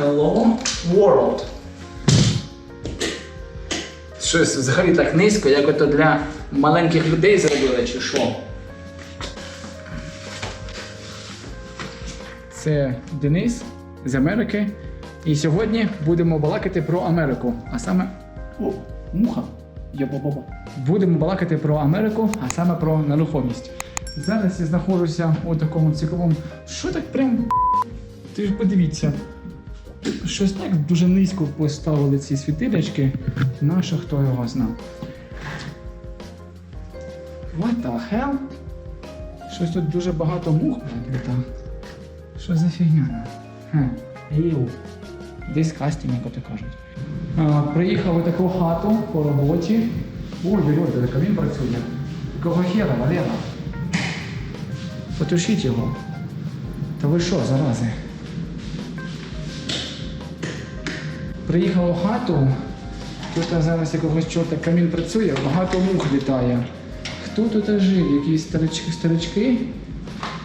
Hello World. Щось взагалі так низько, як ото для маленьких людей зробили, чи що? Це Денис з Америки. І сьогодні будемо балакати про Америку. А саме. О, муха. Я баба. Будемо балакати про Америку, а саме про нерухомість. Зараз я знаходжуся у такому цікавому. Що так прям. Ти ж подивіться. Щось так дуже низько поставили ці світилячки. Наша хто його зна. What the hell? Щось тут дуже багато мух літа. Що за фігня? Іу. Disgusting, як то кажуть. А, приїхав у таку хату по роботі. Ой, ой, так він працює. Якого хера, Валера? Потушіть його. Та ви що, зарази? Приїхав у хату, тут зараз якогось чорта камін працює, багато мух літає. Хто тут жив? Якісь старички, старички?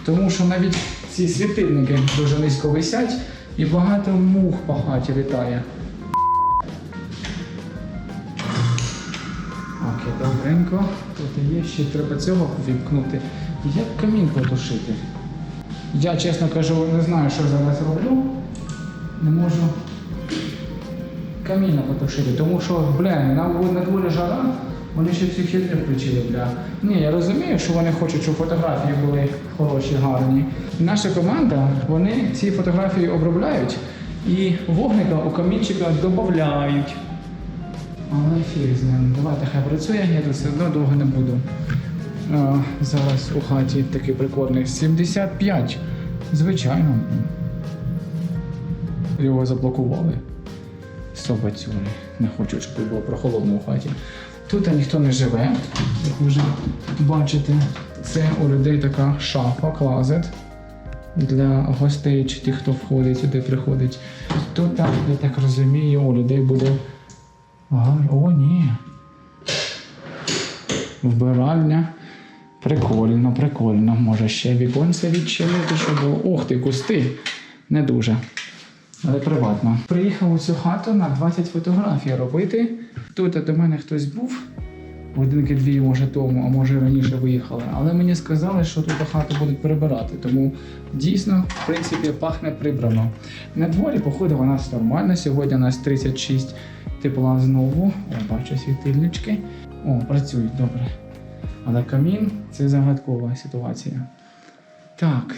Тому що навіть ці світильники дуже низько висять і багато мух по хаті літає. Окей, добренько. Тут є ще треба цього вімкнути. Як камін потушити? Я, чесно кажу, не знаю, що зараз роблю. Не можу каміна потушити, тому що, бля, на, на дворі жара, вони ще всю херню включили, бля. Ні, я розумію, що вони хочуть, щоб фотографії були хороші, гарні. Наша команда, вони ці фотографії обробляють і вогника у камінчика додають. Але фіг з ним. Давайте хай працює, я тут все одно довго не буду. А, зараз у хаті такий прикольний. 75. Звичайно. Його заблокували. Собацюри. Не хочу, щоб було прохолодно у хаті. Тут ніхто не живе, як ви вже бачите. Це у людей така шафа, клазет для гостей чи тих, хто входить сюди, приходить. Тут, я так розумію, у людей буде. Ага, о, ні. Вбиральня. Прикольно, прикольно. Може ще віконце відчинити, щоб було. Ох ти, кусти. Не дуже. Але приватно. Приїхав у цю хату на 20 фотографій робити. Тут до мене хтось був. Годинки-дві, може тому, а може раніше виїхали. Але мені сказали, що тут хату будуть прибирати. Тому дійсно, в принципі, пахне прибрано. На дворі, походу, у нас нормально. Сьогодні у нас 36 тепла знову. О, бачу світильнички. О, працюють добре. Але камін це загадкова ситуація. Так,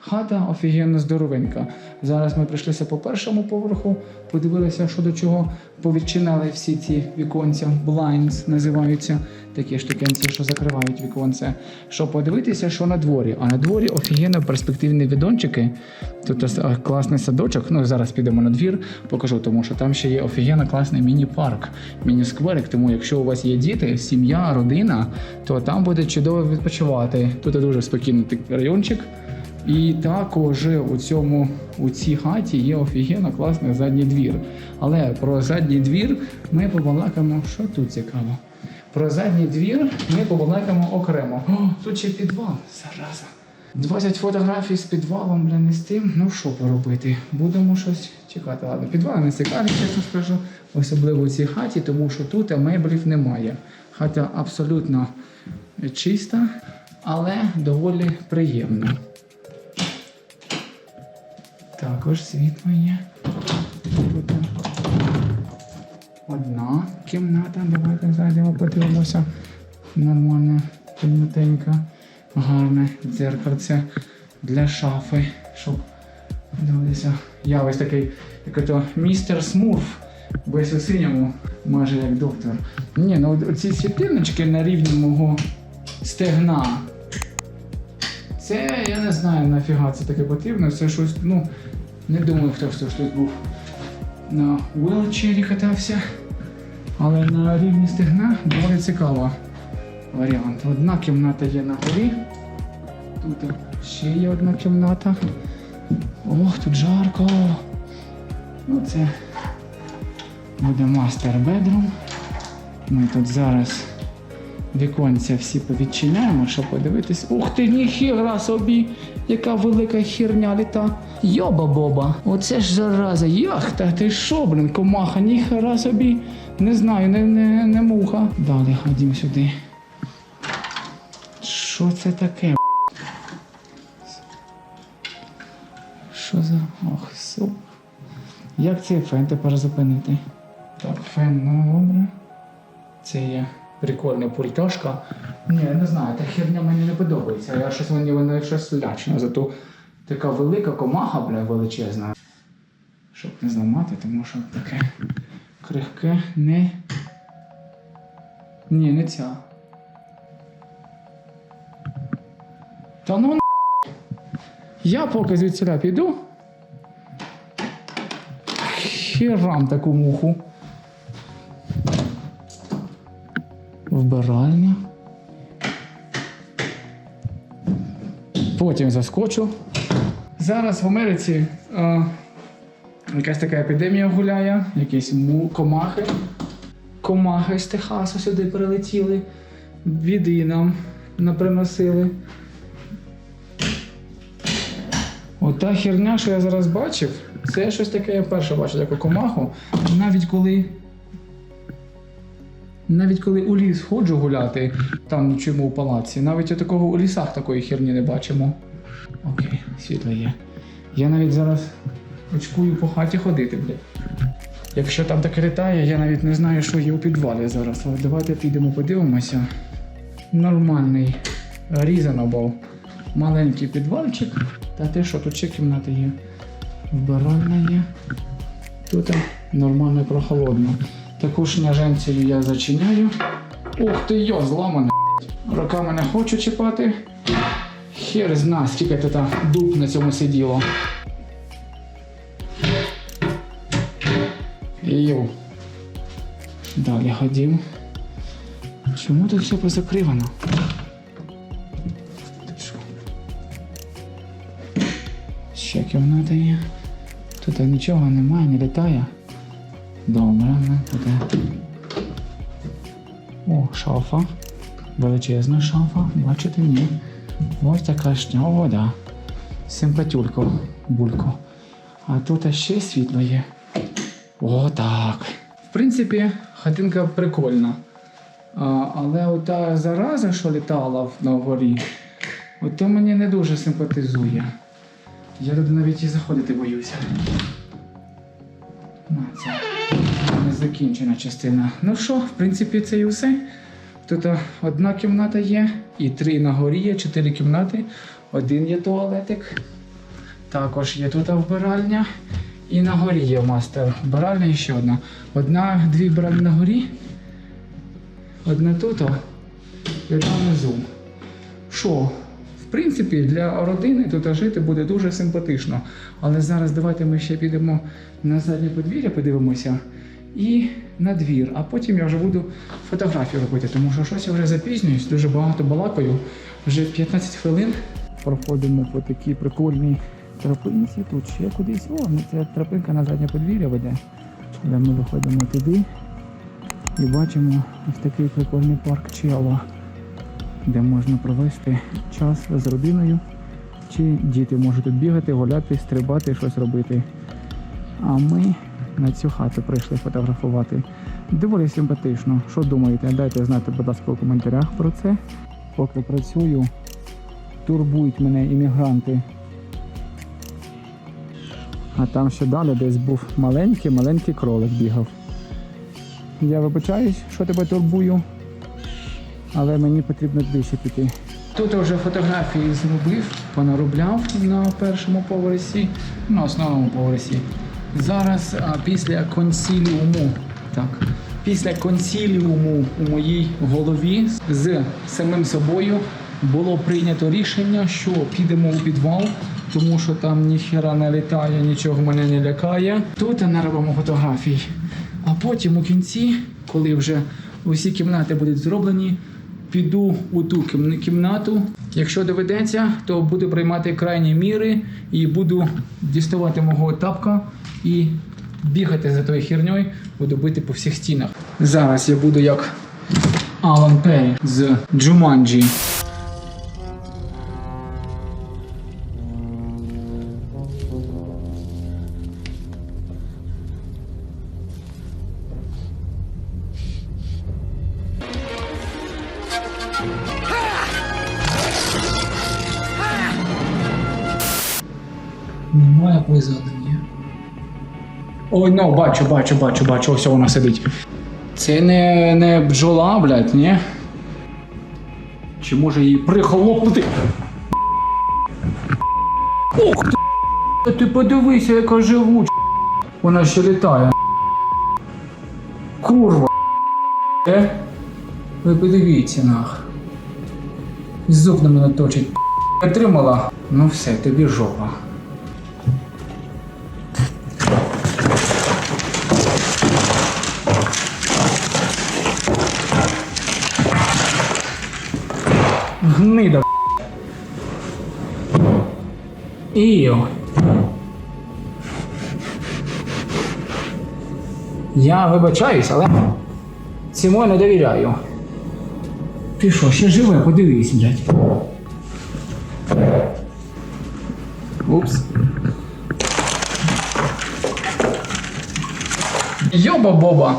хата офігенно здоровенька. Зараз ми прийшлися по першому поверху, подивилися, що до чого повідчинали всі ці віконця, blinds називаються такі штукенці, що закривають віконце. Щоб подивитися, що на дворі. А на дворі офігенно перспективні відончики. Тут класний садочок. Ну зараз підемо на двір, покажу, тому що там ще є офігенно класний міні-парк, міні-скверик. Тому якщо у вас є діти, сім'я, родина, то там буде чудово відпочивати. Тут дуже спокійний райончик. І також у цьому у цій хаті є офігенно класний задній двір. Але про задній двір ми побалакаємо, що тут цікаво. Про задній двір ми побалакаємо окремо. О, тут ще підвал, зараза. 20 фотографій з підвалом, бля, не з тим. Ну що поробити? Будемо щось чекати. Ладно, підвал не цікавий, чесно скажу, особливо у цій хаті, тому що тут меблів немає. Хата абсолютно чиста, але доволі приємна. Також світло є. Тут одна кімната. Давайте зайдемо, подивимося. Нормальна, темнотенька, гарне дзеркальце для шафи, щоб дивитися. Я ось такий, як то містер Смурф. Весь у синьому, майже як доктор. Ні, ну ці світильнички на рівні мого стегна. Це я не знаю нафіга це таке потрібно. Це щось, ну, не думаю, хто ж тут був на вилчері катався. Але на рівні стегна доволі цікаво варіант. Одна кімната є на горі. Тут ще є одна кімната. Ох, тут жарко. Ну це буде мастер бедрум. Ми тут зараз віконця всі повідчиняємо, щоб подивитись. Ух ти, ніхіра собі! Яка велика херня літа. Йоба-боба, оце ж зараза, яхта, ти що, блін, комаха, ніхера собі. Не знаю, не, не, не муха. Далі ходім сюди. Що це таке? Що за. Ох, суп. Як цей фен тепер зупинити? Так, фен, ну добре. Це є прикольна пульташка. Ні, не знаю, та херня мені не подобається. Я щось мені вона щось лячно. Зато така велика комаха, бля, величезна. Щоб не зламати, тому що таке крихке не. Ні, не ця. Та ну на. Я поки звідсіля піду. Херам таку муху. Вбиральня. Потім заскочу. Зараз в Америці е, якась така епідемія гуляє, якісь му- комахи. Комахи з Техасу сюди прилетіли, біди нам наприносили. Ота херня, що я зараз бачив, це щось таке, я вперше бачив таку комаху. Навіть коли. Навіть коли у ліс ходжу гуляти, там нічому у палаці, навіть у такого у лісах такої херні не бачимо. Окей, світло є. Я навіть зараз очкую по хаті ходити, блядь. Якщо там таке літає, я навіть не знаю, що є у підвалі зараз. Але давайте підемо подивимося. Нормальний reasonable маленький підвальчик. Та те, що тут ще кімната є. Вбиральня є. Тут нормально прохолодно. Таку шняженцію я зачиняю. Ух ти йо, зламане. Руками не хочу чіпати. Хер зна, скільки тут дуб на цьому сиділо. Йоу. Далі ходім. Чому тут все позакривано? Ще кімната є. Тут нічого немає, не літає. Добре, туди. О, шафа. Величезна шафа. Бачите, ні. Ось така шня. Симпатюлько, булько. А тут ще світло є. О, так. В принципі, хатинка прикольна. А, але ота зараза, що літала на горі, ото мені не дуже симпатизує. Я туди навіть і заходити боюся. На, це незакінчена частина. Ну що, в принципі, це і все. Тут одна кімната є, і три на горі є, чотири кімнати. Один є туалетик. Також є тут вбиральня. І на горі є мастер. Вбиральня і ще одна. Одна, дві вбиральні на горі. Одна тут, і одна внизу. Що? В принципі, для родини тут жити буде дуже симпатично. Але зараз давайте ми ще підемо на заднє подвір'я, подивимося і на двір. А потім я вже буду фотографію робити, тому що щось я вже запізнююсь, дуже багато балакаю. Вже 15 хвилин. Проходимо по такій прикольній тропинці. Тут ще кудись. О, ну це тропинка на заднє подвір'я веде. Але ми виходимо туди і бачимо ось такий прикольний парк Чело де можна провести час з родиною. Чи діти можуть тут бігати, гуляти, стрибати, щось робити. А ми на цю хату прийшли фотографувати. Доволі симпатично. Що думаєте? Дайте знати, будь ласка, у коментарях про це. Поки працюю, турбують мене іммігранти. А там ще далі десь був маленький, маленький кролик бігав. Я вибачаюсь, що тебе турбую але мені потрібно ближче піти. Тут вже фотографії зробив, понаробляв на першому поверсі, на основному поверсі. Зараз а, після консиліуму, так, після консиліуму у моїй голові з самим собою було прийнято рішення, що підемо у підвал, тому що там ніхера не літає, нічого мене не лякає. Тут наробимо фотографій. А потім у кінці, коли вже усі кімнати будуть зроблені, піду у ту кім- кімнату. Якщо доведеться, то буду приймати крайні міри і буду діставати мого тапка і бігати за тою херньою, буду бити по всіх стінах. Зараз я буду як Алан Пей з Джуманджі. Ой, ну, бачу, бачу, бачу, бачу, ось вона сидить. Це не, не бджола, блядь, ні? Чи може її прихолопнути? Ох ти! Ти подивися, яка живуча. Вона ще літає. Курва. Е? Ви подивіться нах. Зуб на мене точить. Отримала. Ну все, тобі жопа. Гнида. Іо. Я вибачаюсь, але цьому не довіряю. Ти що, ще живе, подивись, блядь. Упс. Йоба Боба,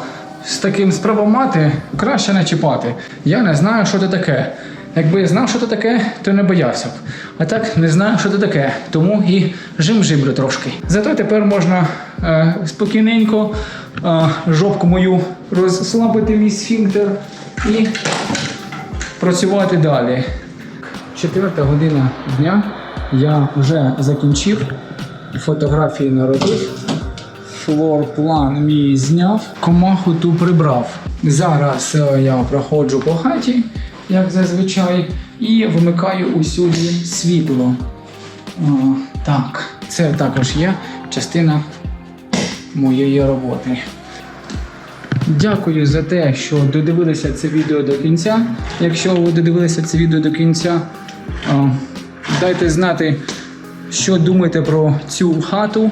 з таким спрабоммати краще не чіпати. Я не знаю, що це таке. Якби я знав, що це таке, то не боявся б. А так не знаю, що це таке, тому і жим-жимлю трошки. Зато тепер можна е, спокійненько е, жопку мою розслабити мій сфінктер і працювати далі. Четверта година дня. Я вже закінчив. Фотографії народив. Флор-план мій зняв. Комаху ту прибрав. Зараз е, я проходжу по хаті, як зазвичай, і вимикаю усюди світло. О, так, це також є частина моєї роботи. Дякую за те, що додивилися це відео до кінця. Якщо ви додивилися це відео до кінця, а, дайте знати, що думаєте про цю хату.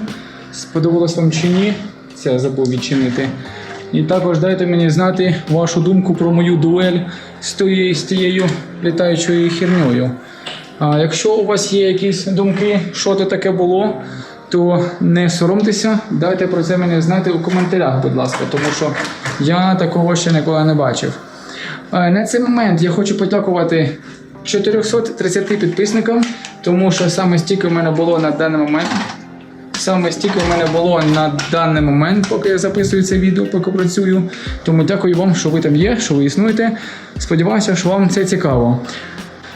Сподобалось вам чи ні. Це забув відчинити. І також дайте мені знати вашу думку про мою дуель з тією, з тією літаючою херньою. А якщо у вас є якісь думки, що це таке було, то не соромтеся, дайте про це мені знати у коментарях, будь ласка, тому що я такого ще ніколи не бачив. Е, На цей момент я хочу подякувати 430 підписникам, тому що саме стільки в мене було на даний момент. Саме стільки в мене було на даний момент, поки я записую це відео, поки працюю. Тому дякую вам, що ви там є, що ви існуєте. Сподіваюся, що вам це цікаво.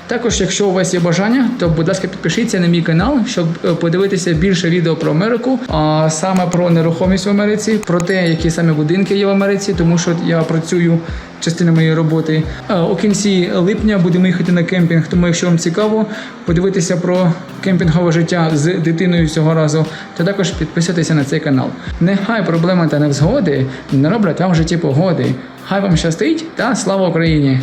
Також, якщо у вас є бажання, то будь ласка, підпишіться на мій канал, щоб е, подивитися більше відео про Америку, а саме про нерухомість в Америці, про те, які саме будинки є в Америці, тому що я працюю частина моєї роботи. Е, У кінці липня будемо їхати на кемпінг. Тому, якщо вам цікаво подивитися про кемпінгове життя з дитиною цього разу, то також підписуйтеся на цей канал. Нехай проблеми та невзгоди не роблять вам в житті погоди. Хай вам щастить та слава Україні!